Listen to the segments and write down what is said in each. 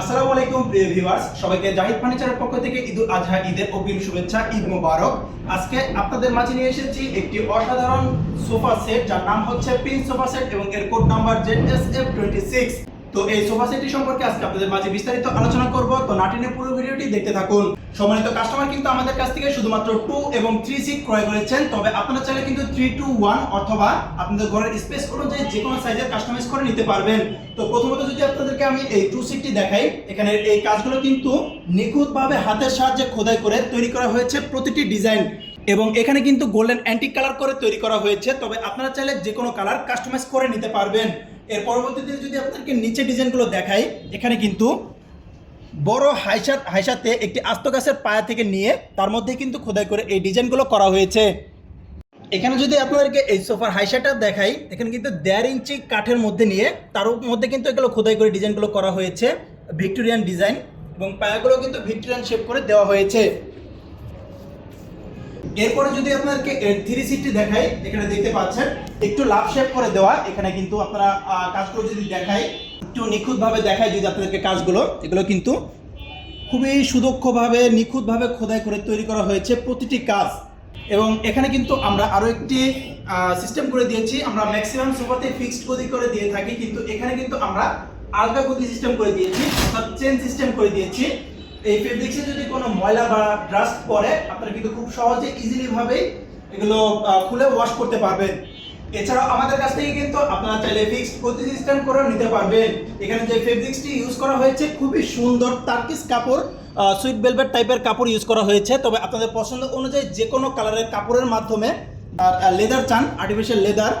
আসসালামু আলাইকুম, প্রিয় ভিউয়ার্স। সবাইকে জাহিদ ফার্নিচারের পক্ষ থেকে ঈদ উল আজহা, ঈদের অগ্রিম শুভেচ্ছা, ঈদ মোবারক। আজকে আপনাদের মাঝে নিয়ে এসেছি একটি অসাধারণ সোফা সেট, যার নাম হচ্ছে পিন সোফা সেট এবং এর code number Z S F twenty six. তো এই সোফা সেটটি সম্পর্কে আজকে আপনাদের মাঝে বিস্তারিত আলোচনা করব। তো নাটিনে পুরো ভিডিওটি দেখতে থাকুন। সম্মানিত কাস্টমার কিন্তু আমাদের কাছ থেকে শুধুমাত্র টু এবং থ্রি সিট ক্রয় করেছেন। তবে আপনারা চাইলে কিন্তু থ্রি টু ওয়ান অথবা আপনাদের ঘরের স্পেস অনুযায়ী যে কোনো সাইজের কাস্টমাইজ করে নিতে পারবেন। তো প্রথমত যদি আপনাদেরকে আমি এই টু সিটটি দেখাই, এখানে এই কাজগুলো কিন্তু নিখুঁতভাবে হাতের সাহায্যে খোদাই করে তৈরি করা হয়েছে প্রতিটি ডিজাইন এবং এখানে কিন্তু গোল্ডেন অ্যান্টিক কালার করে তৈরি করা হয়েছে। তবে আপনারা চাইলে যে কোনো কালার কাস্টমাইজ করে নিতে পারবেন। এর পরবর্তীতে যদি আপনাদেরকে নিচে ডিজাইনগুলো দেখাই, এখানে কিন্তু বড় হাইসাত হাইসাতে একটি আস্ত গাছের পায়া থেকে নিয়ে তার মধ্যে কিন্তু খোদাই করে এই ডিজাইনগুলো করা হয়েছে। এখানে যদি আপনাদেরকে এই সোফার হাইসাটা দেখাই, এখানে কিন্তু দেড় ইঞ্চি কাঠের মধ্যে নিয়ে তার মধ্যে কিন্তু এগুলো খোদাই করে ডিজাইনগুলো করা হয়েছে, ভিক্টোরিয়ান ডিজাইন এবং পায়াগুলো কিন্তু ভিক্টোরিয়ান শেপ করে দেওয়া হয়েছে। এরপরে যদি আপনাদেরকে থ্রি সিটটি দেখাই, এখানে দেখতে পাচ্ছেন, একটু লাভ শেপ করে দেওয়া, এখানে কিন্তু আপনারা কাজগুলো যদি দেখাই, একটু নিখুঁতভাবে দেখায় যদি আপনাদেরকে কাজগুলো, এগুলো কিন্তু খুবই সুদক্ষভাবে, নিখুঁতভাবে খোদাই করে তৈরি করা হয়েছে প্রতিটি কাজ। এবং এখানে কিন্তু আমরা আরও একটি সিস্টেম করে দিয়েছি, আমরা ম্যাক্সিমাম সোফাতে ফিক্সড গদি করে দিয়ে থাকি, কিন্তু এখানে কিন্তু আমরা আলগা গদি সিস্টেম করে দিয়েছি, অর্থাৎ চেন সিস্টেম করে দিয়েছি। এই ফেব্রিক্সে যদি কোনো ময়লা বা ডাস্ট পড়ে, আপনারা কিন্তু খুব সহজে ইজিলি ভাবে এগুলো খুলে ওয়াশ করতে পারবেন। এছাড়াও আমাদের কাছ থেকে কিন্তু আপনারা চাইলে ফিক্সড গদি সিস্টেম করে নিতে পারবেন। এখানে যে ফেব্রিক্সটি ইউজ করা হয়েছে, খুবই সুন্দর টার্কিস কাপড় সুইট বেলভেট টাইপের কাপড় ইউজ করা হয়েছে। তবে আপনাদের পছন্দ অনুযায়ী যে কোনো কালারের কাপড়ের মাধ্যমে, আর লেদার চান আর্টিফিশিয়াল লেদার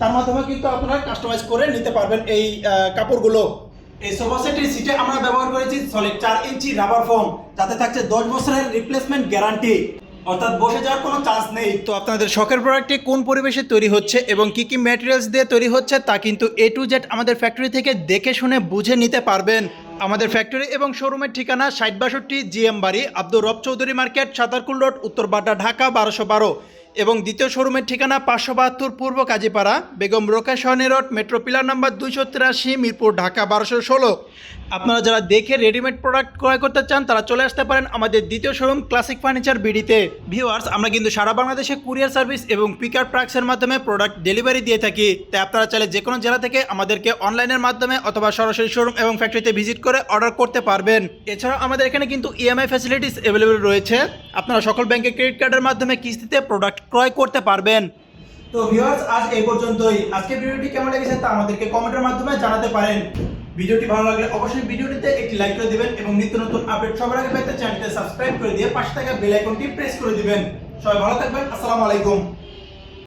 তার মাধ্যমে কিন্তু আপনারা কাস্টমাইজ করে নিতে পারবেন এই কাপড়গুলো। এই সোফা সেটের সিটে আমরা ব্যবহার করেছি সলিড চার ইঞ্চি রাবার ফোম যাতে থাকছে দশ বছরের রিপ্লেসমেন্ট গ্যারান্টি অর্থাৎ বসে যাওয়ার কোনো চান্স নেই। তো আপনাদের শখের প্রোডাক্টটি কোন পরিবেশে তৈরি হচ্ছে এবং কি কি ম্যাটেরিয়ালস দিয়ে তৈরি হচ্ছে তা কিন্তু এ টু জেড আমাদের ফ্যাক্টরি থেকে দেখে শুনে বুঝে নিতে পারবেন। আমাদের ফ্যাক্টরি এবং শোরুমের ঠিকানা ষাট বাষট্টি জিএম বাড়ি, আব্দুর রব চৌধুরী মার্কেট সাতারকুল রোড, উত্তর বাড্ডা, ঢাকা, বারোশো বারো। এবং দ্বিতীয় শোরুমের ঠিকানা পাঁচশো বাহাত্তর পূর্ব কাজীপাড়া, বেগম রোকা সহনী রোড, মেট্রো পিলার নাম্বার দুইশো তিরাশি, মিরপুর, ঢাকা, বারোশো ষোলো। আপনারা যারা দেখে রেডিমেড প্রোডাক্ট ক্রয় করতে চান, তারা চলে আসতে পারেন আমাদের দ্বিতীয় শোরুম ক্লাসিক ফার্নিচার বিডিতে ভিউয়ার্স আমরা কিন্তু সারা বাংলাদেশে কুরিয়ার সার্ভিস এবং পিকার প্রাক্সের মাধ্যমে প্রোডাক্ট ডেলিভারি দিয়ে থাকি। তাই আপনারা চাইলে যে কোনো জেলা থেকে আমাদেরকে অনলাইনের মাধ্যমে অথবা সরাসরি শোরুম এবং ফ্যাক্টরিতে ভিজিট করে অর্ডার করতে পারবেন। এছাড়াও আমাদের এখানে কিন্তু ইএমআই ফ্যাসিলিটিস অ্যাভেলেবল রয়েছে। আপনারা সকল ব্যাংকের ক্রেডিট কার্ডের মাধ্যমে কিস্তিতে প্রোডাক্ট ক্রয় করতে পারবেন। তো ভিউয়ার্স আজ এই পর্যন্তই। আজকে ভিডিওটি কেমন লেগেছে তা আমাদেরকে কমেন্টের মাধ্যমে জানাতে পারেন। ভিডিওটি ভালো লাগলে অবশ্যই ভিডিওটিতে একটি লাইক করে দিবেন এবং নিত্য নতুন আপডেট সবার আগে পেতে চ্যানেলটি সাবস্ক্রাইব করে দিয়ে পাশে থাকা বেল আইকনটি প্রেস করে দিবেন। সবাই ভালো থাকবেন, আসসালামু আলাইকুম।